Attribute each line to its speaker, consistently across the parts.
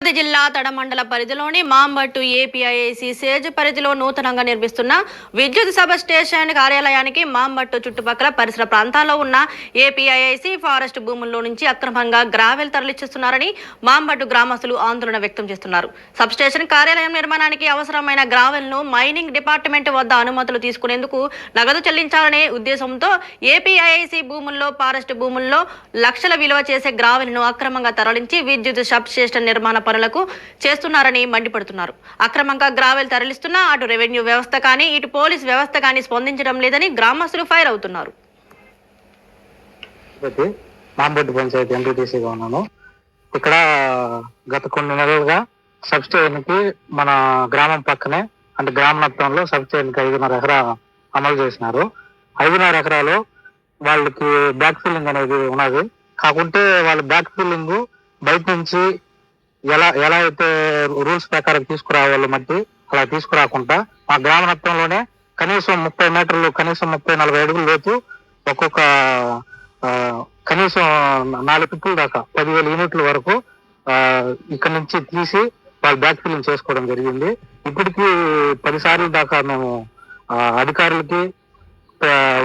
Speaker 1: తిరుపతి జిల్లా తడమండల పరిధిలోని మాంబట్టు ఏపీఐఏసీ సేజ్ పరిధిలో నూతనంగా నిర్మిస్తున్న విద్యుత్ సబ్ స్టేషన్ కార్యాలయానికి మాంబట్టు చుట్టుపక్కల పరిసర ప్రాంతాల్లో ఉన్న ఏపీఐఐసీ ఫారెస్ట్ భూముల్లో నుంచి అక్రమంగా గ్రావెల్ తరలిస్తున్నారని మాంబట్టు గ్రామస్తులు ఆందోళన వ్యక్తం చేస్తున్నారు. సబ్ స్టేషన్ కార్యాలయం నిర్మాణానికి అవసరమైన గ్రావెల్ను మైనింగ్ డిపార్ట్మెంట్ వద్ద అనుమతులు తీసుకునేందుకు నగదు చెల్లించాలనే ఉద్దేశంతో ఏపీఐఐసీ భూముల్లో ఫారెస్ట్ భూముల్లో లక్షల విలువ చేసే గ్రావెల్ను అక్రమంగా తరలించి విద్యుత్ సబ్ స్టేషన్ నిర్మాణ పనులకు చేస్తున్నారని మండిపడుతున్నారు. అక్రమంగా గ్రావెల్ తరలిస్తున్నా అటు రెవెన్యూ వ్యవస్థ కానీ ఇటు పోలీస్ వ్యవస్థ కానీ స్పందించడం లేదని గ్రామస్తులు ఫైర్ అవుతున్నారు.
Speaker 2: మాంబొడ్డు పంచాయతీ ఎంపీటీసీగా ఉన్నాను. ఇక్కడ గత కొన్ని నెలలుగా సబ్స్టేషన్కి మన గ్రామం పక్కనే అంటే గ్రామ మొత్తంలో సబ్స్టేషన్కి ఐదున్నర ఎకరా అమలు చేసినారు. ఐదున్నర ఎకరాలు వాళ్ళకి బ్యాక్ ఫిల్లింగ్ అనేది ఉన్నది. కాకుంటే వాళ్ళ బ్యాక్ ఫిల్లింగ్ బయట నుంచి ఎలా ఎలా అయితే రూల్స్ ప్రకారం తీసుకురావాలో మట్టి అలా తీసుకురాకుండా మా గ్రామ మొత్తంలోనే కనీసం ముప్పై మీటర్లు కనీసం ముప్పై నలభై అడుగులు లోతు ఒక్కొక్క కనీసం నాలుగు పిప్పుల దాకా పదివేల యూనిట్ల వరకు ఇక్కడ నుంచి తీసి వాళ్ళు బ్యాక్ ఫిల్లింగ్ చేసుకోవడం జరిగింది. ఇప్పటికీ పదిసార్లు దాకా మేము అధికారులకి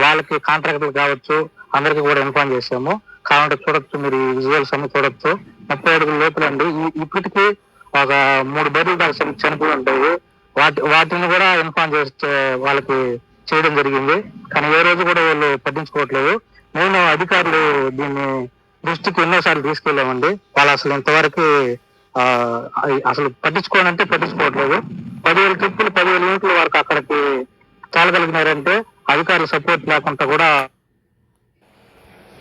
Speaker 2: వాళ్ళకి కాంట్రాక్టర్లు కావచ్చు అందరికి కూడా ఇన్ఫార్మ్ చేసాము కావాలంటే చూడొచ్చు మీరు విజువల్స్ అన్ని చూడొచ్చు. ముప్పై అడుగుల లోపల అండి. ఇప్పటికీ ఇప్పటికి ఒక మూడు బర్రెలు దాకా చనిపోయి ఉంటాయి వాటి వాటిని కూడా ఇన్ఫార్మ్ చేస్తే వాళ్ళకి చేయడం జరిగింది. కానీ ఏ రోజు కూడా వాళ్ళు పట్టించుకోవట్లేదు. నేను అధికారులు దీన్ని దృష్టికి ఎన్నోసార్లు తీసుకెళ్ళామండి. వాళ్ళు అసలు ఇంతవరకు అసలు పట్టించుకోనంటే పట్టించుకోవట్లేదు. పదివేల ట్రిప్పులు పదివేల యూనిట్ల వరకు అక్కడికి తేలగలిగినారంటే అధికారుల సపోర్ట్ లేకుండా కూడా